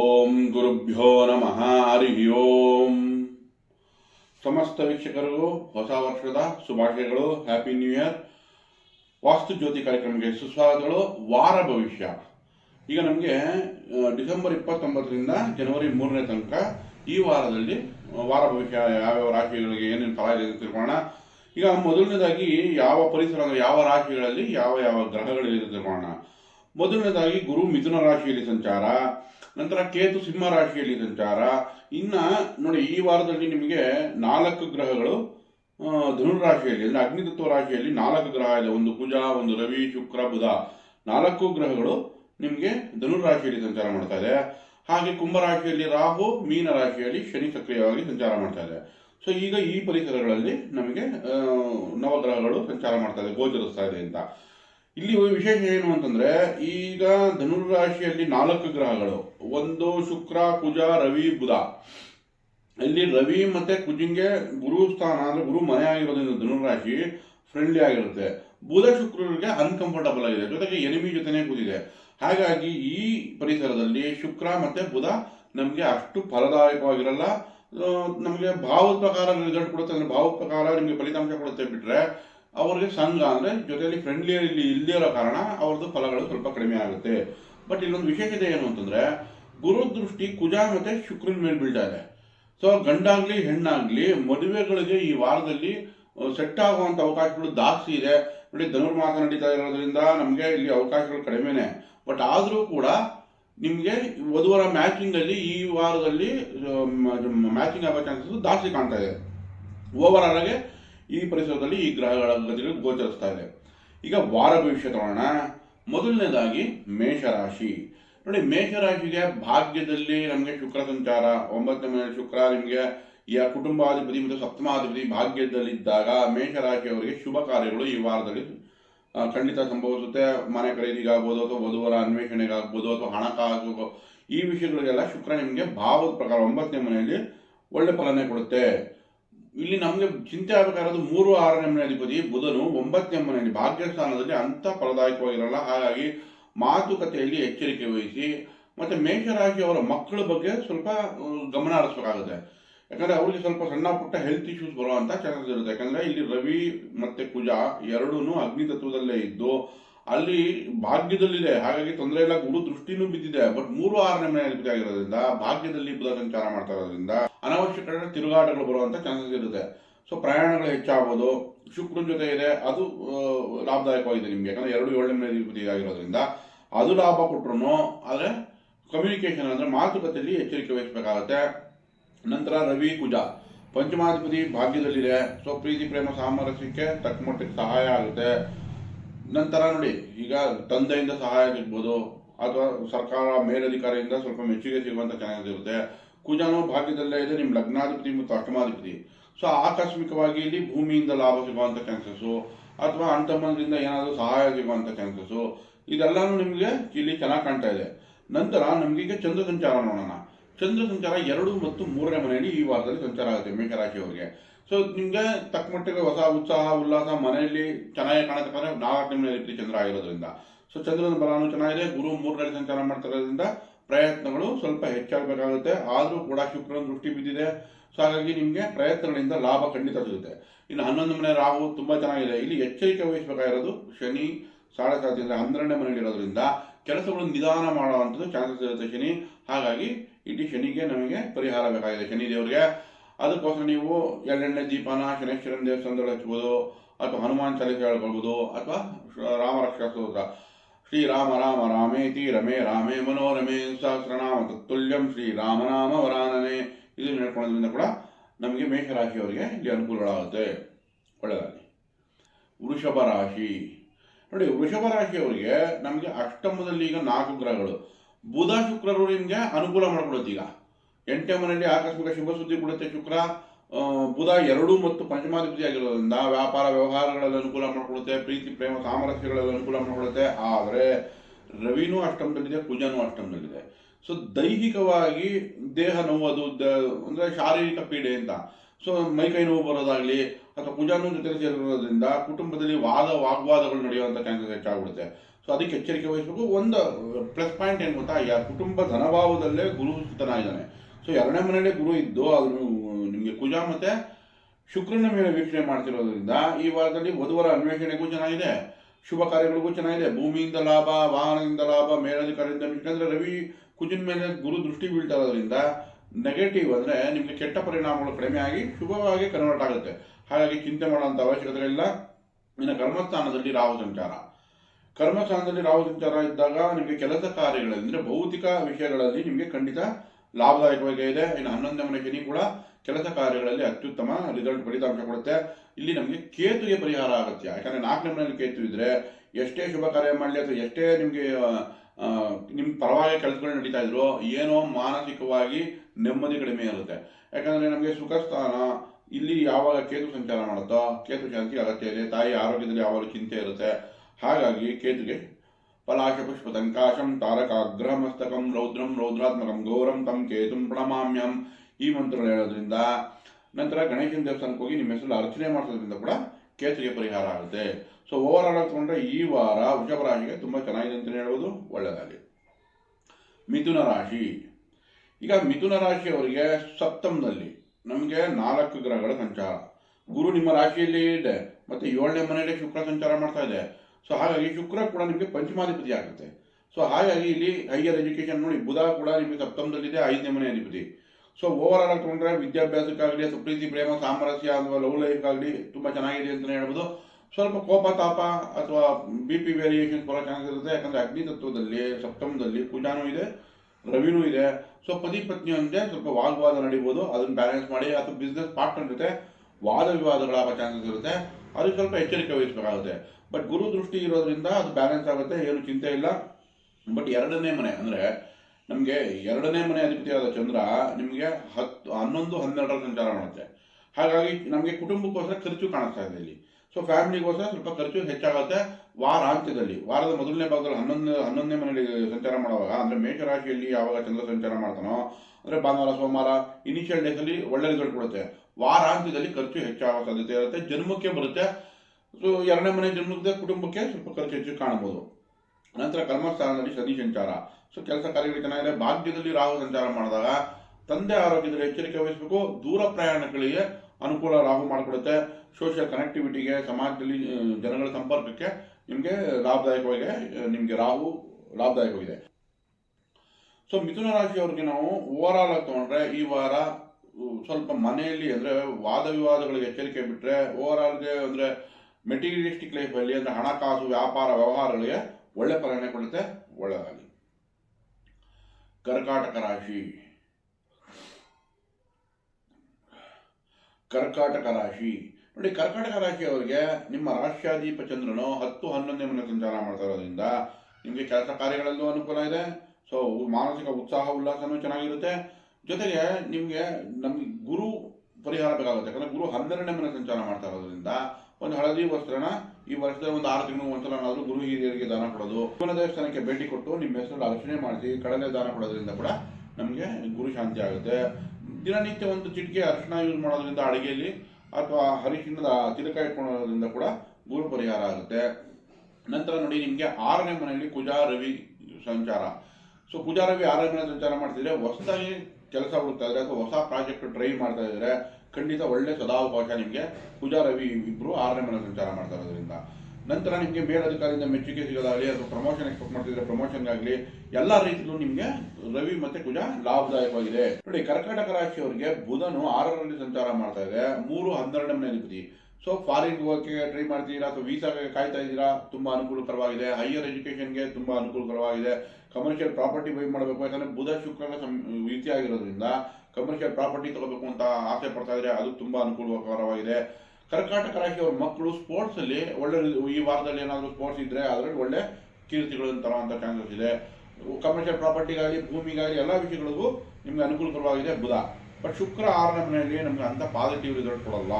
ಓಂ ಗುರುಭ್ಯೋ ನಮಃ, ಹರಿ ಓಂ. ಸಮಸ್ತ ವೀಕ್ಷಕರಿಗೂ ಹೊಸ ವರ್ಷದ ಶುಭಾಶಯಗಳು happy new year Vastu Jyothi ಕಾರ್ಯಕ್ರಮಕ್ಕೆ ಸುಸ್ವಾಗತಗಳು, ವಾರ ಭವಿಷ್ಯ. ಈಗ ನಮಗೆ ಡಿಸೆಂಬರ್ ಇಪ್ಪತ್ತೊಂಬತ್ತರಿಂದ ಜನವರಿ ಮೂರನೇ ತನಕ ಈ ವಾರದಲ್ಲಿ ವಾರ ಭವಿಷ್ಯ ಯಾವ್ಯಾವ ರಾಶಿಗಳಿಗೆ ಏನೇನು ಫಲ ಇದೆ ಅಂತ ತಿಳ್ಕೊಳ್ಳೋಣ. ಈಗ ಮೊದಲನೇದಾಗಿ ಯಾವ ಪರಿಸರ, ಯಾವ ರಾಶಿಗಳಲ್ಲಿ ಯಾವ ಯಾವ ಗ್ರಹಗಳಿದೆ ಅಂತ ತಿಳ್ಕೊಳ್ಳೋಣ. ಮೊದಲನೇದಾಗಿ ಗುರು ಮಿಥುನ ರಾಶಿಯಲ್ಲಿ ಸಂಚಾರ. ನಂತರ ಕೇತು ಸಿಂಹ ರಾಶಿಯಲ್ಲಿ ಸಂಚಾರ ಇನ್ನ ನೋಡಿ, ಈ ವಾರದಲ್ಲಿ ನಿಮಗೆ ನಾಲ್ಕು ಗ್ರಹಗಳು ಧನುರಾಶಿಯಲ್ಲಿ ಧನುರ್ ರಾಶಿಯಲ್ಲಿ ಅಂದ್ರೆ ಅಗ್ನಿತತ್ವ ರಾಶಿಯಲ್ಲಿ ನಾಲ್ಕು ಗ್ರಹ ಇದೆ. ಒಂದು ಕುಜ, ಒಂದು ರವಿ, ಶುಕ್ರ, ಬುಧ. ನಾಲ್ಕು ಗ್ರಹಗಳು ನಿಮಗೆ ಧನುರಾಶಿಯಲ್ಲಿ ಸಂಚಾರ ಮಾಡ್ತಾ ಇದೆ. ಹಾಗೆ ಕುಂಭ ರಾಶಿಯಲ್ಲಿ ರಾಹು, ಮೀನ ರಾಶಿಯಲ್ಲಿ ಶನಿ ಸಕ್ರಿಯವಾಗಿ ಸಂಚಾರ ಮಾಡ್ತಾ ಇದೆ. ಸೊ ಈಗ ಈ ಪರಿಸರಗಳಲ್ಲಿ ನಮಗೆ ನವಗ್ರಹಗಳು ಸಂಚಾರ ಮಾಡ್ತಾ ಇದೆ, ಗೋಚರಿಸ್ತಾ ಇದೆ ಅಂತ. ಇಲ್ಲಿ ವಿಶೇಷ ಏನು ಅಂತಂದ್ರೆ, ಈಗ ಧನುರಾಶಿಯಲ್ಲಿ ನಾಲ್ಕು ಗ್ರಹಗಳು. ಒಂದು ಶುಕ್ರ, ಕುಜ, ರವಿ, ಬುಧ. ಇಲ್ಲಿ ರವಿ ಮತ್ತೆ ಕುಜಿಂಗೆ ಗುರು ಸ್ಥಾನ, ಅಂದ್ರೆ ಗುರು ಮನೆ ಆಗಿರೋದ್ರಿಂದ ಧನುರಾಶಿ ರಾಶಿ ಫ್ರೆಂಡ್ಲಿ ಆಗಿರುತ್ತೆ. ಬುಧ ಶುಕ್ರರಿಗೆ ಅನ್ಕಂಫರ್ಟಬಲ್ ಆಗಿದೆ. ಜೊತೆಗೆ ಎನಿಮಿ ಜೊತೆನೆ ಕೂತಿದೆ. ಹಾಗಾಗಿ ಈ ಪರಿಸರದಲ್ಲಿ ಶುಕ್ರ ಮತ್ತೆ ಬುಧ ನಮಗೆ ಅಷ್ಟು ಫಲದಾಯಕವಾಗಿರಲ್ಲ. ನಮಗೆ ಭಾವದ ಪ್ರಕಾರ ರಿಸಲ್ಟ್ ಕೊಡುತ್ತೆ, ಅಂದ್ರೆ ಭಾವ ಪ್ರಕಾರ ನಿಮಗೆ ಫಲಿತಾಂಶ ಕೊಡುತ್ತೆ ಬಿಟ್ರೆ ಅವ್ರಿಗೆ ಸಂಘ ಅಂದ್ರೆ ಜೊತೆಯಲ್ಲಿ ಫ್ರೆಂಡ್ಲಿ ಇಲ್ಲಿ ಇಲ್ಲದೇ ಇರೋ ಕಾರಣ ಅವ್ರದ್ದು ಫಲಗಳು ಸ್ವಲ್ಪ ಕಡಿಮೆ ಆಗುತ್ತೆ. ಬಟ್ ಇಲ್ಲೊಂದು ವಿಶೇಷತೆ ಏನು ಅಂತಂದ್ರೆ ಗುರು ದೃಷ್ಟಿ ಕುಜ ಮತ್ತೆ ಶುಕ್ರನ ಮೇಲೆ ಬೀಳ್ತಾ ಇದೆ ಸೊ ಗಂಡಾಗ್ಲಿ, ಹೆಣ್ಣಾಗ್ಲಿ, ಮದುವೆಗಳಿಗೆ ಈ ವಾರದಲ್ಲಿ ಸೆಟ್ ಆಗುವಂಥ ಅವಕಾಶಗಳು ಜಾಸ್ತಿ ಇದೆ. ನೋಡಿ, ಧನುರ್ಮಾಸ ನಡೀತಾ ಇರೋದ್ರಿಂದ ನಮಗೆ ಇಲ್ಲಿ ಅವಕಾಶಗಳು ಕಡಿಮೆನೆ. ಬಟ್ ಆದರೂ ಕೂಡ ನಿಮಗೆ ವಧುವರ ಮ್ಯಾಚಿಂಗ್ ಅಲ್ಲಿ ಈ ವಾರದಲ್ಲಿ ಮ್ಯಾಚಿಂಗ್ ಆಗೋ ಚಾನ್ಸಸ್ ಜಾಸ್ತಿ ಕಾಣ್ತಾ ಇದೆ. ಓವರ್ ಆಲ್ ಆಗಿ ಈ ಪರಿಸರದಲ್ಲಿ ಈ ಗ್ರಹಗಳ ಗತಿಗಳು ಗೋಚರಿಸ್ತಾ ಇದೆ. ಈಗ ವಾರ ಭವಿಷ್ಯ ತಗೋಣ ಮೊದಲನೇದಾಗಿ ಮೇಷರಾಶಿ. ನೋಡಿ, ಮೇಷರಾಶಿಗೆ ಭಾಗ್ಯದಲ್ಲಿ ನಮಗೆ ಶುಕ್ರ ಸಂಚಾರ. ಒಂಬತ್ತನೇ ಮನೆಯಲ್ಲಿ ಶುಕ್ರ ನಿಮಗೆ ಈ ಕುಟುಂಬಾಧಿಪತಿ ಮತ್ತು ಸಪ್ತಮಾಧಿಪತಿ ಭಾಗ್ಯದಲ್ಲಿದ್ದಾಗ ಮೇಷರಾಶಿಯವರಿಗೆ ಶುಭ ಕಾರ್ಯಗಳು ಈ ವಾರದಲ್ಲಿ ಖಂಡಿತ ಸಂಭವಿಸುತ್ತೆ. ಮನೆ ಖರೀದಿಗಾಗ್ಬೋದು ಅಥವಾ ವಧುವರ ಅನ್ವೇಷಣೆಗಾಗ್ಬೋದು ಅಥವಾ ಹಣಕಾಸು ಈ ವಿಷಯಗಳಿಗೆಲ್ಲ ಶುಕ್ರ ನಿಮಗೆ ಭಾವದ ಪ್ರಕಾರ ಒಂಬತ್ತನೇ ಮನೆಯಲ್ಲಿ ಒಳ್ಳೆ ಫಲನೆ ಕೊಡುತ್ತೆ. ಇಲ್ಲಿ ನಮಗೆ ಚಿಂತೆ ಆಗಬೇಕಾಗಿರೋದು ಮೂರು ಆರನೇ ಮನೆ ಅಧಿಪತಿ ಬುಧನು ಒಂಬತ್ತನೇ ಮನೆಯಲ್ಲಿ ಭಾಗ್ಯ ಸ್ಥಾನದಲ್ಲಿ ಅಂತ ಫಲದಾಯಕವಾಗಿರಲ್ಲ. ಹಾಗಾಗಿ ಮಾತುಕತೆಯಲ್ಲಿ ಎಚ್ಚರಿಕೆ ವಹಿಸಿ, ಮತ್ತೆ ಮೇಷರಾಶಿಯವರ ಮಕ್ಕಳ ಬಗ್ಗೆ ಸ್ವಲ್ಪ ಗಮನ ಹರಿಸ್ಬೇಕಾಗುತ್ತೆ. ಯಾಕಂದ್ರೆ ಅವರಿಗೆ ಸ್ವಲ್ಪ ಸಣ್ಣ ಪುಟ್ಟ ಹೆಲ್ತ್ ಇಶ್ಯೂಸ್ ಬರುವಂತ ಚಾನ್ಸಸ್ ಇರುತ್ತೆ. ಯಾಕಂದ್ರೆ ಇಲ್ಲಿ ರವಿ ಮತ್ತೆ ಕುಜಾ ಎರಡೂ ಅಗ್ನಿ ತತ್ವದಲ್ಲೇ ಇದ್ದು, ಅಲ್ಲಿ ಭಾಗ್ಯದಲ್ಲಿದೆ. ಹಾಗಾಗಿ ತೊಂದರೆ ಇಲ್ಲ, ಗುರು ದೃಷ್ಟಿನೂ ಬಿದ್ದಿದೆ. ಬಟ್ ಮೂರು ಆರನೇ ಮನೆ ಅಧಿಪತಿ ಆಗಿರೋದ್ರಿಂದ, ಭಾಗ್ಯದಲ್ಲಿ ಬುಧ ಸಂಚಾರ ಮಾಡ್ತಾ ಇರೋದ್ರಿಂದ ಅನಾವಶ್ಯಕ ತಿರುಗಾಟಗಳು ಬರುವಂಥ ಚಾನ್ಸಸ್ ಇರುತ್ತೆ. ಸೊ ಪ್ರಯಾಣಗಳು ಹೆಚ್ಚಾಗ್ಬೋದು. ಶುಕ್ರನ ಜೊತೆ ಇದೆ. ಅದು ಲಾಭದಾಯಕವಾಗಿದೆ ನಿಮಗೆ. ಯಾಕಂದರೆ ಎರಡು ಏಳನೇ ಅಧಿಪತಿ ಆಗಿರೋದ್ರಿಂದ ಅದು ಲಾಭ ಕೊಟ್ರು ಆದರೆ ಕಮ್ಯುನಿಕೇಷನ್ ಅಂದರೆ ಮಾತುಕತೆಯಲ್ಲಿ ಎಚ್ಚರಿಕೆ ವಹಿಸಬೇಕಾಗತ್ತೆ. ನಂತರ ರವಿ ಕುಜ. ಪಂಚಮಾಧಿಪತಿ ಭಾಗ್ಯದಲ್ಲಿದೆ. ಸೊ ಪ್ರೀತಿ, ಪ್ರೇಮ, ಸಾಮರಸ್ಯಕ್ಕೆ ತಕ್ಕ ಮಟ್ಟಿಗೆ ಸಹಾಯ ಆಗುತ್ತೆ. ನಂತರ ನೋಡಿ, ಈಗ ತಂದೆಯಿಂದ ಸಹಾಯ ಸಿಗ್ಬೋದು. ಅಥವಾ ಸರ್ಕಾರ ಮೇಲಧಿಕಾರಿಯಿಂದ ಸ್ವಲ್ಪ ಮೆಚ್ಚುಗೆ ಸಿಗುವಂಥ ಚಾನ್ಸಸ್ ಇರುತ್ತೆ. ಕುಜನು ಭಾಗ್ಯದಲ್ಲೇ ಇದೆ ನಿಮ್ಮ ಲಗ್ನಾಧಿಪತಿ ಮತ್ತು ಅಷ್ಟಮಾಧಿಪತಿ. ಸೊ ಆಕಸ್ಮಿಕವಾಗಿ ಇಲ್ಲಿ ಭೂಮಿಯಿಂದ ಲಾಭ ಸಿಗುವಂಥ ಚಾನ್ಸಸ್ಸು ಅಥವಾ ಅಣ್ತಮ್ಮಂದ್ರಿಂದ ಏನಾದರೂ ಸಹಾಯ ಸಿಗುವಂಥ ಚಾನ್ಸಸ್ಸು ಇದೆಲ್ಲಾನು ನಿಮಗೆ ಇಲ್ಲಿ ಚೆನ್ನಾಗಿ ಕಾಣ್ತಾ ಇದೆ. ನಂತರ ನಮಗೀಗ ಚಂದ್ರ ಸಂಚಾರ ನೋಡೋಣ. ಚಂದ್ರ ಸಂಚಾರ ಎರಡು ಮತ್ತು ಮೂರನೇ ಮನೆಯಲ್ಲಿ ಈ ವಾರದಲ್ಲಿ ಸಂಚಾರ ಆಗುತ್ತೆ ಮೇಕರಾಶಿಯವರಿಗೆ ಸೊ ನಿಮಗೆ ತಕ್ಕ ಮಟ್ಟಿಗೆ ಹೊಸ ಉತ್ಸಾಹ, ಉಲ್ಲಾಸ, ಮನೆಯಲ್ಲಿ ಚೆನ್ನಾಗಿ ಕಾಣತಕ್ಕಂದ್ರೆ ನಾಲ್ಕನೇ ಮನೆಯಲ್ಲಿ ಚಂದ್ರ ಆಗಿರೋದ್ರಿಂದ. ಸೊ ಚಂದ್ರನ ಬಲಾನು ಚೆನ್ನಾಗಿದೆ. ಗುರು ಮೂರರಲ್ಲಿ ಸಂಚಾರ ಮಾಡ್ತಾ ಇರೋದ್ರಿಂದ ಪ್ರಯತ್ನಗಳು ಸ್ವಲ್ಪ ಹೆಚ್ಚಾಗಬೇಕಾಗುತ್ತೆ. ಆದರೂ ಕೂಡ ಶುಕ್ರನ ದೃಷ್ಟಿ ಬಿದ್ದಿದೆ. ಸೊ ಹಾಗಾಗಿ ನಿಮಗೆ ಪ್ರಯತ್ನಗಳಿಂದ ಲಾಭ ಖಂಡಿತ ಸಿಗುತ್ತೆ. ಇನ್ನು ಹನ್ನೊಂದು ಮನೆ ರಾಹು ತುಂಬ ಚೆನ್ನಾಗಿದೆ. ಇಲ್ಲಿ ಎಚ್ಚರಿಕೆ ವಹಿಸಬೇಕಾಗಿರೋದು ಶನಿ ಸಾಡೆ ಸಾಧ್ಯತೆ ಹನ್ನೆರಡನೇ ಮನೆಯಲ್ಲಿ ಇರೋದ್ರಿಂದ ಕೆಲಸಗಳು ನಿಧಾನ ಮಾಡುವಂಥದ್ದು ಚಾನ್ಸಸ್ ಇರುತ್ತೆ ಶನಿ. ಹಾಗಾಗಿ ಇಡೀ ಶನಿಗೆ ನಮಗೆ ಪರಿಹಾರ ಬೇಕಾಗಿದೆ ಶನಿ ದೇವರಿಗೆ. ಅದಕ್ಕೋಸ್ಕರ ನೀವು ಎರಡೆಣ್ಣೆ ದೀಪನ ಶನೇಶ್ವರನ ದೇವಸ್ಥಾನದಲ್ಲಿ ಹಚ್ಬೋದು, ಅಥವಾ ಹನುಮಾನ್ ಚಾಲಿಸ ಹೇಳ್ಕೊಳ್ಬೋದು, ಅಥವಾ ರಾಮರಕ್ಷಾ ರಾಮ ರಕ್ಷಾ ಸ್ತೋತ್ರ ಶ್ರೀರಾಮ ರಾಮ ರಾಮೇತಿ ರಮೇ ರಾಮೇ ಮನೋರಮೇ ಸಹಸ್ರನಾಮ ತತ್ತುಲ್ಯಂ ಶ್ರೀರಾಮನಾಮ ವರಾನನೆ ಇದು ಹೇಳ್ಕೊಳ್ಳೋದ್ರಿಂದ ಕೂಡ ನಮಗೆ ಮೇಷರಾಶಿಯವರಿಗೆ ಇಲ್ಲಿ ಅನುಕೂಲಗಳಾಗುತ್ತೆ. ಒಳ್ಳೆಯದಾಗಿ ವೃಷಭ ರಾಶಿ ನೋಡಿ ವೃಷಭ ರಾಶಿಯವರಿಗೆ ನಮಗೆ ಅಷ್ಟಮದಲ್ಲಿ ಈಗ ನಾಲ್ಕು ಗ್ರಹಗಳು. ಬುಧ ಶುಕ್ರರು ನಿಮಗೆ ಅನುಕೂಲ ಮಾಡಿಕೊಡುತ್ತೀಗ ಎಂಟನೇ ಮನೆಯಲ್ಲಿ ಆಕಸ್ಮಿಕ ಶುಭ ಸುದ್ದಿ ಕೊಡುತ್ತೆ ಶುಕ್ರ. ಬುಧ ಎರಡು ಮತ್ತು ಪಂಚಮಾಧಿಪತಿ ಆಗಿರೋದ್ರಿಂದ ವ್ಯಾಪಾರ ವ್ಯವಹಾರಗಳಲ್ಲಿ ಅನುಕೂಲ ಮಾಡಿಕೊಡುತ್ತೆ, ಪ್ರೀತಿ, ಪ್ರೇಮ, ಸಾಮರಸ್ಯಗಳಲ್ಲಿ ಅನುಕೂಲ ಮಾಡಿಕೊಡುತ್ತೆ. ಆದರೆ ರವಿನೂ ಅಷ್ಟಮದಲ್ಲಿದೆ ಕುಜನೂ ಅಷ್ಟಮದಲ್ಲಿದೆ. ಸೊ ದೈಹಿಕವಾಗಿ ದೇಹ ನೋವು ಅದು ಅಂದರೆ ಶಾರೀರಿಕ ಪೀಡೆ ಅಂತ. ಸೊ ಮೈಕೈ ನೋವು ಬರೋದಾಗಲಿ ಅಥವಾ ಕುಜಾನು ಜೊತೆ ಸೇರಿರೋದ್ರಿಂದ ಕುಟುಂಬದಲ್ಲಿ ವಾದ, ವಾಗ್ವಾದಗಳು ನಡೆಯುವಂಥ ಚಾನ್ಸಸ್ ಹೆಚ್ಚಾಗ್ಬಿಡುತ್ತೆ. ಸೊ ಅದಕ್ಕೆ ಎಚ್ಚರಿಕೆ ವಹಿಸಬೇಕು. ಒಂದು ಪ್ಲಸ್ ಪಾಯಿಂಟ್ ಏನು ಗೊತ್ತಾ? ಕುಟುಂಬ ಧನಭಾವದಲ್ಲೇ ಗುರು ಸೊ ಎರಡನೇ ಮನೆಯಲ್ಲೇ ಗುರು ಇದ್ದು ಅದನ್ನು ನಿಮಗೆ ಕುಜ ಮತ್ತೆ ಶುಕ್ರನ ಮೇಲೆ ವೀಕ್ಷಣೆ ಮಾಡ್ತಿರೋದ್ರಿಂದ, ಈ ವಾರದಲ್ಲಿ ವಧುವರ ಅನ್ವೇಷಣೆಗೂ ಚೆನ್ನಾಗಿದೆ, ಶುಭ ಕಾರ್ಯಗಳಿಗೂ ಚೆನ್ನಾಗಿದೆ. ಭೂಮಿಯಿಂದ ಲಾಭ, ವಾಹನದಿಂದ ಲಾಭ, ಮೇಲಧಿಕಾರಿಯಿಂದ ಅಂದರೆ ರವಿ ಕುಜಿನ ಮೇಲೆ ಗುರು ದೃಷ್ಟಿ ಬೀಳ್ತಾ ಇರೋದ್ರಿಂದ ನೆಗೆಟಿವ್ ಅಂದರೆ ನಿಮಗೆ ಕೆಟ್ಟ ಪರಿಣಾಮಗಳು ಕಡಿಮೆ ಆಗಿ ಶುಭವಾಗಿ ಕನ್ವರ್ಟ್ ಆಗುತ್ತೆ. ಹಾಗಾಗಿ ಚಿಂತೆ ಮಾಡುವಂಥ ಅವಶ್ಯಕತೆ ಇಲ್ಲ. ಇನ್ನು ಕರ್ಮಸ್ಥಾನದಲ್ಲಿ ರಾಹು ಸಂಚಾರ. ಕರ್ಮಸ್ಥಾನದಲ್ಲಿ ರಾಹು ಸಂಚಾರ ಇದ್ದಾಗ ನಿಮಗೆ ಕೆಲಸ ಕಾರ್ಯಗಳಲ್ಲಿ ಅಂದರೆ ಭೌತಿಕ ವಿಷಯಗಳಲ್ಲಿ ನಿಮಗೆ ಖಂಡಿತ ಲಾಭದಾಯಕವಾಗಿ ಇದೆ. ಇನ್ನು ಹನ್ನೊಂದನೇ ಮನೆ ಶನಿ ಕೂಡ ಕೆಲಸ ಕಾರ್ಯಗಳಲ್ಲಿ ಅತ್ಯುತ್ತಮ ರಿಸಲ್ಟ್ ಫಲಿತಾಂಶ ಕೊಡುತ್ತೆ. ಇಲ್ಲಿ ನಮಗೆ ಕೇತುಗೆ ಪರಿಹಾರ ಅಗತ್ಯ ಯಾಕಂದ್ರೆ ನಾಲ್ಕನೇ ಮನೆಯಲ್ಲಿ ಕೇತು ಇದ್ರೆ ಎಷ್ಟೇ ಶುಭ ಕಾರ್ಯ ಮಾಡಲಿ ಅಥವಾ ಎಷ್ಟೇ ನಿಮಗೆ ನಿಮ್ಮ ಪರವಾಗಿ ಕೆಲಸಗಳು ನಡೀತಾ ಇದ್ರು ಏನೋ ಮಾನಸಿಕವಾಗಿ ನೆಮ್ಮದಿ ಕಡಿಮೆ ಇರುತ್ತೆ. ಯಾಕಂದ್ರೆ ನಮಗೆ ಸುಖ ಸ್ಥಾನ, ಇಲ್ಲಿ ಯಾವಾಗ ಕೇತು ಸಂಚಾರ ಮಾಡುತ್ತೋ, ಕೇತು ಶಾಂತಿ, ಅಗತ್ಯ ಇದೆ. ತಾಯಿ ಆರೋಗ್ಯದಲ್ಲಿ ಯಾವಾಗ ಚಿಂತೆ ಇರುತ್ತೆ. ಹಾಗಾಗಿ ಕೇತುಗೆ ಪಲಾಶ ಪುಷ್ಪ ತಂಕಾಶಂ ತಾರಕಾಗ್ರಹಮಸ್ತಕಂ ರೌದ್ರಂ ರೌದ್ರಾತ್ಮಕಂ ಗೌರಂ ತಂ ಕೇತುಂ ಪ್ರಣಮಾಮ್ಯಂ ಈ ಮಂತ್ರಗಳು ಹೇಳೋದ್ರಿಂದ ನಂತರ ಗಣೇಶನ ದೇವಸ್ಥಾನಕ್ಕೆ ಹೋಗಿ ನಿಮ್ಮ ಹೆಸರು ಅರ್ಚನೆ ಮಾಡಿಸೋದ್ರಿಂದ ಕೂಡ ಕೇತುಗೆ ಪರಿಹಾರ ಆಗುತ್ತೆ. ಸೊ ಓವರ್ ಆಲ್ ತಗೊಂಡ್ರೆ ಈ ವಾರ ವೃಷಭ ರಾಶಿಗೆ ತುಂಬ ಚೆನ್ನಾಗಿದೆ ಅಂತಲೇ ಹೇಳ್ಬೋದು. ಒಳ್ಳೆಯದಾಗಿ ಮಿಥುನ ರಾಶಿ. ಈಗ ಮಿಥುನ ರಾಶಿಯವರಿಗೆ ಸಪ್ತಮದಲ್ಲಿ ನಮಗೆ ನಾಲ್ಕು ಗ್ರಹಗಳ ಸಂಚಾರ. ಗುರು ನಿಮ್ಮ ರಾಶಿಯಲ್ಲಿ ಇದೆ. ಮತ್ತೆ ಏಳನೇ ಮನೆಯಲ್ಲಿ ಶುಕ್ರ ಸಂಚಾರ ಮಾಡ್ತಾ ಇದೆ. ಸೊ ಹಾಗಾಗಿ ಶುಕ್ರ ಕೂಡ ನಿಮಗೆ ಪಂಚಮಾಧಿಪತಿ ಆಗುತ್ತೆ. ಸೊ ಹಾಗಾಗಿ ಇಲ್ಲಿ ಹೈಯರ್ ಎಜುಕೇಶನ್ ನೋಡಿ, ಬುಧ ಕೂಡ ನಿಮಗೆ ಸಪ್ತಮದಲ್ಲಿದೆ, ಐದನೇ ಮನೆ ಅಧಿಪತಿ. ಸೊ ಓವರ್ ಆಲ್ ತಗೊಂಡ್ರೆ ವಿದ್ಯಾಭ್ಯಾಸಕ್ಕಾಗಲಿ, ಸುಪ್ರೀತಿ ಪ್ರೀತಿ ಪ್ರೇಮ, ಸಾಮರಸ್ಯ ಅಥವಾ ಲವ್ ಲೈಫ್ ಆಗಲಿ ತುಂಬ ಚೆನ್ನಾಗಿದೆ ಅಂತಲೇ ಹೇಳ್ಬೋದು. ಸ್ವಲ್ಪ ಕೋಪ, ತಾಪ ಅಥವಾ ಬಿ ಪಿ ವೇರಿಯೇಷನ್ ಬರೋ ಚಾನ್ಸ್ ಇರುತ್ತೆ ಯಾಕಂದರೆ ಅಗ್ನಿ ತತ್ವದಲ್ಲಿ, ಸಪ್ತಮದಲ್ಲಿ ಪೂಜಾನೂ ಇದೆ, ರವಿನೂ ಇದೆ. ಸೊ ಪತಿ ಪತ್ನಿ ಒಂದೇ ಸ್ವಲ್ಪ ವಾಗ್ವಾದ ನಡೀಬೋದು. ಅದನ್ನು ಬ್ಯಾಲೆನ್ಸ್ ಮಾಡಿ ಅಥವಾ ಬಿಸ್ನೆಸ್ ಪಾರ್ಟ್ನರ್ ಜೊತೆ ವಾದ ವಿವಾದಗಳಾಗೋ ಚಾನ್ಸಸ್ ಇರುತ್ತೆ. ಅದಕ್ಕೆ ಸ್ವಲ್ಪ ಎಚ್ಚರಿಕೆ ವಹಿಸಬೇಕಾಗುತ್ತೆ. ಬಟ್ ಗುರು ದೃಷ್ಟಿ ಇರೋದ್ರಿಂದ ಅದು ಬ್ಯಾಲೆನ್ಸ್ ಆಗುತ್ತೆ, ಏನು ಚಿಂತೆ ಇಲ್ಲ. ಬಟ್ ಎರಡನೇ ಮನೆ, ಅಂದ್ರೆ ನಮಗೆ ಎರಡನೇ ಮನೆ ಅಧಿಪತಿಯಾದ ಚಂದ್ರ ನಿಮಗೆ ಹತ್ತು, ಹನ್ನೊಂದು, ಹನ್ನೆರಡರ ಸಂಚಾರ ಮಾಡುತ್ತೆ. ಹಾಗಾಗಿ ನಮಗೆ ಕುಟುಂಬಕ್ಕೋಸ್ಕರ ಖರ್ಚು ಕಾಣಿಸ್ತಾ ಇದೆ ಇಲ್ಲಿ. ಸೊ ಫ್ಯಾಮಿಲಿಗೋಸ್ಕರ ಸ್ವಲ್ಪ ಖರ್ಚು ಹೆಚ್ಚಾಗುತ್ತೆ. ವಾರಾಂತ್ಯದಲ್ಲಿ ವಾರದ ಮೊದಲನೇ ಭಾಗದಲ್ಲಿ ಹನ್ನೊಂದು, ಹನ್ನೊಂದನೇ ಮನೆಯಲ್ಲಿ ಸಂಚಾರ ಮಾಡುವಾಗ, ಅಂದ್ರೆ ಮೇಷರಾಶಿಯಲ್ಲಿ ಯಾವಾಗ ಚಂದ್ರ ಸಂಚಾರ ಮಾಡ್ತಾನೋ, ಅಂದ್ರೆ ಭಾನುವಾರ, ಸೋಮವಾರ ಇನಿಷಿಯಲ್ ಡೇಸ್ ಅಲ್ಲಿ ಒಳ್ಳೆ ರಿಸಲ್ಟ್ ಕೊಡುತ್ತೆ. ವಾರಾಂತ್ಯದಲ್ಲಿ ಖರ್ಚು ಹೆಚ್ಚಾಗೋ ಸಾಧ್ಯತೆ ಇರುತ್ತೆ. ಜನ್ಮಕ್ಕೆ ಬರುತ್ತೆ. ಸೊ ಎರಡನೇ ಮನೆ ಜನ್ಮದ ಕುಟುಂಬಕ್ಕೆ ಸ್ವಲ್ಪ ಖರ್ಚು ಹೆಚ್ಚು ಕಾಣಬಹುದು. ನಂತರ ಕರ್ಮಸ್ಥಾನದಲ್ಲಿ ಶನಿ ಸಂಚಾರ. ಸೊ ಕೆಲಸ ಕಾರ್ಯಗಳು ಚೆನ್ನಾಗಿದೆ. ಭಾಗ್ಯದಲ್ಲಿ ರಾಹು ಸಂಚಾರ ಮಾಡಿದಾಗ ತಂದೆ ಆರೋಗ್ಯದಲ್ಲಿ ಎಚ್ಚರಿಕೆ ವಹಿಸಬೇಕು. ದೂರ ಪ್ರಯಾಣಗಳಿಗೆ ಅನುಕೂಲ ರಾಹು ಮಾಡಿಕೊಡುತ್ತೆ. ಸೋಷಿಯಲ್ ಕನೆಕ್ಟಿವಿಟಿಗೆ ಸಮಾಜದಲ್ಲಿ ಜನಗಳ ಸಂಪರ್ಕಕ್ಕೆ ನಿಮಗೆ ಲಾಭದಾಯಕವಾಗಿದೆ. ನಿಮಗೆ ರಾಹು ಲಾಭದಾಯಕವಾಗಿದೆ. ಸೊ ಮಿಥುನ ರಾಶಿಯವ್ರಿಗೆ ನಾವು ಓವರ್ ಆಲ್ ಆಗಿ ತಗೊಂಡ್ರೆ ಈ ವಾರ, ಸ್ವಲ್ಪ ಮನೆಯಲ್ಲಿ ಅಂದರೆ ವಾದ ವಿವಾದಗಳಿಗೆ ಎಚ್ಚರಿಕೆ ಬಿಟ್ಟರೆ ಓವರ್ ಆಲ್ಗೆ ಅಂದ್ರೆ ಮೆಟೀರಿಯಲಿಸ್ಟಿಕ್ ಲೈಫಲ್ಲಿ ಅಂದರೆ ಹಣಕಾಸು, ವ್ಯಾಪಾರ, ವ್ಯವಹಾರಗಳಿಗೆ ಒಳ್ಳೆ ಪರಿಣಾಮ ಕೊಡುತ್ತೆ ಒಳ್ಳೆಯದಾಗಲಿ ಕರ್ಕಾಟಕ ರಾಶಿ. ಕರ್ಕಾಟಕ ರಾಶಿ. ನೋಡಿ, ಕರ್ಕಾಟಕ ರಾಶಿಯವರಿಗೆ ನಿಮ್ಮ ರಾಶ್ಯಾಧೀಪ ಚಂದ್ರನು ಹತ್ತು ಹನ್ನೊಂದನೇ ಮನೆ ಸಂಚಾರ ಮಾಡ್ತಾ ಇರೋದ್ರಿಂದ ನಿಮಗೆ ಕೆಲಸ ಕಾರ್ಯಗಳಲ್ಲೂ ಅನುಕೂಲ ಇದೆ. ಸೊ ಮಾನಸಿಕ ಉತ್ಸಾಹ, ಉಲ್ಲಾಸನೂ ಚೆನ್ನಾಗಿರುತ್ತೆ. ಜೊತೆಗೆ ನಿಮಗೆ ನಮ್ಗೆ ಗುರು ಪರಿಹಾರ ಬೇಕಾಗುತ್ತೆ. ಯಾಕಂದರೆ ಗುರು ಹನ್ನೆರಡನೇ ಮನೆ ಸಂಚಾರ ಮಾಡ್ತಾ ಇರೋದ್ರಿಂದ ಒಂದು ಹಳದಿ ವಸ್ತ್ರನ ಈ ವರ್ಷದ ಒಂದು ಆರು ತಿಂಗಳು ಒಂದ್ಸಲ ಆದರೂ ಗುರು ಹಿರಿಯರಿಗೆ ದಾನ ಕೊಡೋದು. ಶಿವನ ದೇವಸ್ಥಾನಕ್ಕೆ ಭೇಟಿ ಕೊಟ್ಟು ನಿಮ್ಮ ಹೆಸರು ಅರ್ಚನೆ ಮಾಡಿಸಿ, ಕಡಲೆ ದಾನ ಕೊಡೋದ್ರಿಂದ ಕೂಡ ನಮಗೆ ಗುರು ಶಾಂತಿ ಆಗುತ್ತೆ. ದಿನನಿತ್ಯ ಒಂದು ಚಿಟಿಕೆ ಅರಿಶಿನ ಯೂಸ್ ಮಾಡೋದ್ರಿಂದ ಅಡಿಗೆಯಲ್ಲಿ ಅಥವಾ ಹರಿಶಿಣದ ತಿಲಕ ಇಟ್ಕೊಳ್ಳೋದ್ರಿಂದ ಕೂಡ ಗುರು ಪರಿಹಾರ ಆಗುತ್ತೆ. ನಂತರ ನೋಡಿ ನಿಮಗೆ ಆರನೇ ಮನೆಯಲ್ಲಿ ಕುಜಾ ರವಿ ಸಂಚಾರ. ಸೊ ಪೂಜಾರವಿ ಮನೆ ಸಂಚಾರ ಮಾಡ್ತಿದ್ರೆ ಹೊಸದಾಗಿ ಕೆಲಸ ಹುಡುಕ್ತಾ ಇದ್ರೆ ಅಥವಾ ಹೊಸ ಪ್ರಾಜೆಕ್ಟ್ ಟ್ರೈ ಮಾಡ್ತಾ ಇದ್ರೆ ಖಂಡಿತ ಒಳ್ಳೆ ಸದಾವಕಾಶ ನಿಮಗೆ. ಪೂಜಾರವಿ ಇಬ್ಬರು ಆರಾಮಿನ ಸಂಚಾರ ಮಾಡ್ತಾ ಇರೋದ್ರಿಂದ. ನಂತರ ನಿಮಗೆ ಮೇಲಧಿಕಾರಿಯಿಂದ ಮೆಚ್ಚುಗೆ ಸಿಗೋದಾಗಲಿ ಅಥವಾ ಪ್ರಮೋಷನ್ ಎಕ್ಸ್ಪೆಕ್ಟ್ ಮಾಡ್ತಿದ್ರೆ ಪ್ರಮೋಷನ್ ಆಗಲಿ, ಎಲ್ಲ ರೀತಿಯಲ್ಲೂ ನಿಮಗೆ ರವಿ ಮತ್ತೆ ಕುಜ ಲಾಭದಾಯಕವಾಗಿದೆ. ನೋಡಿ, ಕರ್ಕಾಟಕ ರಾಶಿಯವರಿಗೆ ಬುಧನು ಆರರಲ್ಲಿ ಸಂಚಾರ ಮಾಡ್ತಾ ಇದೆ. ಮೂರು ಹನ್ನೆರಡನೇ ಅಧಿಪತಿ. ಸೊ ಫಾರಿನ್ ಹೋಗೋಕ್ಕೆ ಟ್ರೈ ಮಾಡ್ತಿದ್ದೀರಾ ಅಥವಾ ವೀಸಾಗೆ ಕಾಯ್ತಾ ಇದ್ದೀರಾ? ತುಂಬ ಅನುಕೂಲಕರವಾಗಿದೆ ಹೈಯರ್ ಎಜುಕೇಷನ್ಗೆ ತುಂಬ ಅನುಕೂಲಕರವಾಗಿದೆ ಕಮರ್ಷಿಯಲ್ ಪ್ರಾಪರ್ಟಿ ಬೈ ಮಾಡಬೇಕು. ಯಾಕಂದ್ರೆ ಬುಧ ಶುಕ್ರನ ಸಂ ಆಗಿರೋದ್ರಿಂದ ಕಮರ್ಷಿಯಲ್ ಪ್ರಾಪರ್ಟಿ ತಗೋಬೇಕು ಅಂತ ಆಸೆ ಪಡ್ತಾ ಇದ್ರೆ ಅದು ತುಂಬ ಅನುಕೂಲಕರವಾಗಿದೆ. ಕರ್ನಾಟಕ ರಾಶಿಯವ್ರ ಮಕ್ಕಳು ಸ್ಪೋರ್ಟ್ಸ್ ಅಲ್ಲಿ ಒಳ್ಳೆ ಈ ವಾರದಲ್ಲಿ ಏನಾದರೂ ಸ್ಪೋರ್ಟ್ಸ್ ಇದ್ರೆ ಅದರಲ್ಲಿ ಒಳ್ಳೆ ಕೀರ್ತಿಗಳನ್ನು ತರುವಂತ ಚಾನ್ಸಸ್ ಇದೆ. ಕಮರ್ಷಿಯಲ್ ಪ್ರಾಪರ್ಟಿಗಾಗಿ ಭೂಮಿಗಾಗಿ ಎಲ್ಲ ವಿಷಯಗಳಿಗೂ ನಿಮ್ಗೆ ಅನುಕೂಲಕರವಾಗಿದೆ ಬುಧ. ಬಟ್ ಶುಕ್ರ ಆರನೇ ಮನೆಯಲ್ಲಿ ನಮ್ಗೆ ಅಂತ ಪಾಸಿಟಿವ್ ರಿಸಲ್ಟ್ ಕೊಡಲ್ಲ.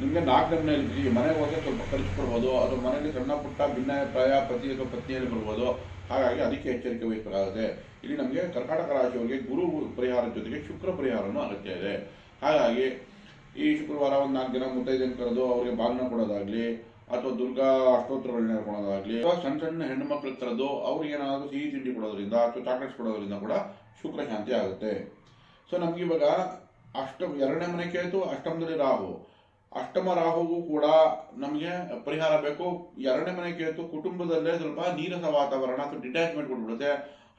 ನಿಮಗೆ ನಾಲ್ಕು ಜನ ಇದ್ರಿ ಮನೆಗೆ ಹೋದ್ರೆ ಸ್ವಲ್ಪ ಕಲಿಸ್ಕೊಡ್ಬೋದು ಕೊಡ್ಬೋದು ಅಥವಾ ಮನೆಯಲ್ಲಿ ಸಣ್ಣ ಪುಟ್ಟ ಪ್ರಾಯ ಪತಿ ಅಥವಾ ಪತ್ನಿಯಲ್ಲಿ ಬರ್ಬೋದು. ಹಾಗಾಗಿ ಅದಕ್ಕೆ ಎಚ್ಚರಿಕೆ ವಹಿಸಬೇಕಾಗುತ್ತೆ ಇಲ್ಲಿ ನಮಗೆ ಕರ್ನಾಟಕ ರಾಶಿಯವರಿಗೆ ಗುರು ಪರಿಹಾರದ ಜೊತೆಗೆ ಶುಕ್ರ ಪರಿಹಾರನೂ ಅಗತ್ಯ ಇದೆ. ಹಾಗಾಗಿ ಈ ಶುಕ್ರವಾರ ಒಂದು ನಾಲ್ಕು ಜನ ಮುತ್ತೈದೆಯನ್ನು ಕರೆದು ಅವರಿಗೆ ಬಾಗಿನ ಕೊಡೋದಾಗ್ಲಿ ಅಥವಾ ದುರ್ಗಾ ಅಷ್ಟೋತ್ತರಗಳನ್ನ ಕೊಡೋದಾಗಲಿ ಅಥವಾ ಸಣ್ಣ ಸಣ್ಣ ಹೆಣ್ಣು ಮಕ್ಕಳು ಕರೆದು ಅವ್ರಿಗೆ ಏನಾದರೂ ಸಿಹಿ ತಿಂಡಿ ಕೊಡೋದ್ರಿಂದ ಅಥವಾ ಚಾಕ್ಲೇಟ್ಸ್ ಕೊಡೋದ್ರಿಂದ ಕೂಡ ಶುಕ್ರ ಶಾಂತಿ ಆಗುತ್ತೆ. ಸೊ ನಮ್ಗೆ ಇವಾಗ ಅಷ್ಟ ಎರಡನೇ ಮನೆ ಕೇತು ಅಷ್ಟಮದಲ್ಲಿ ರಾಹು. ಅಷ್ಟಮ ರಾಹುವು ಕೂಡ ನಮಗೆ ಪರಿಹಾರ ಬೇಕು. ಎರಡನೇ ಮನೆ ಕೇತು ಕುಟುಂಬದಲ್ಲೇ ಸ್ವಲ್ಪ ನೀರಸ ವಾತಾವರಣ ಅಥವಾ ಡಿಟ್ಯಾಚ್ಮೆಂಟ್ ಕೊಟ್ಬಿಡುತ್ತೆ.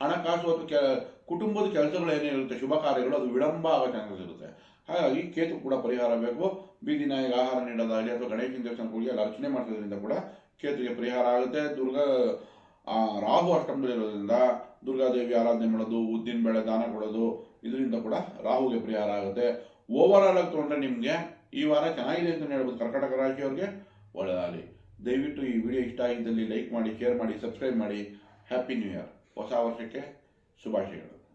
ಹಣಕಾಸು ಅಥವಾ ಕೆ ಕುಟುಂಬದ ಕೆಲಸಗಳು ಏನಿರುತ್ತೆ ಶುಭ ಕಾರ್ಯಗಳು, ಅದು ವಿಳಂಬ ಆಗೋ ಚಾನ್ಸಸ್ ಇರುತ್ತೆ. ಹಾಗಾಗಿ ಕೇತು ಕೂಡ ಪರಿಹಾರ ಬೇಕು. ಬೀದಿ ನಾಯಿಗೆ ಆಹಾರ ನೀಡೋದಾಗಲಿ ಅಥವಾ ಗಣೇಶನ ದೇವಸ್ಥಾನಕ್ಕೆ ಹೋಗಿ ಅಲ್ಲಿ ಅರ್ಚನೆ ಮಾಡಿಸೋದ್ರಿಂದ ಕೂಡ ಕೇತುಗೆ ಪರಿಹಾರ ಆಗುತ್ತೆ. ದುರ್ಗಾ ರಾಹು ಅಷ್ಟಮದಲ್ಲಿರೋದ್ರಿಂದ ದುರ್ಗಾದೇವಿ ಆರಾಧನೆ ಮಾಡೋದು, ಉದ್ದಿನ ಬೆಳೆ ದಾನ ಕೊಡೋದು, ಇದರಿಂದ ಕೂಡ ರಾಹುಗೆ ಪರಿಹಾರ ಆಗುತ್ತೆ. ಓವರ್ ಆಲ್ ಆಗಿ ತೊಗೊಂಡ್ರೆ ನಿಮಗೆ ಈ ವಾರ ಚೆನ್ನಾಗಿದೆ ಅಂತ ಹೇಳ್ಬೋದು ಕರ್ನಾಟಕ ರಾಜ್ಯವ್ರಿಗೆ ಒಳ್ಳೆಯದಾಗಲಿ ದಯವಿಟ್ಟು ಈ ವಿಡಿಯೋ ಇಷ್ಟ ಆಗಿದ್ದಲ್ಲಿ ಲೈಕ್ ಮಾಡಿ ಶೇರ್ ಮಾಡಿ ಸಬ್ಸ್ಕ್ರೈಬ್ ಮಾಡಿ. ಹ್ಯಾಪಿ ನ್ಯೂ ಇಯರ್ ಹೊಸ ವರ್ಷಕ್ಕೆ ಶುಭಾಶಯಗಳು.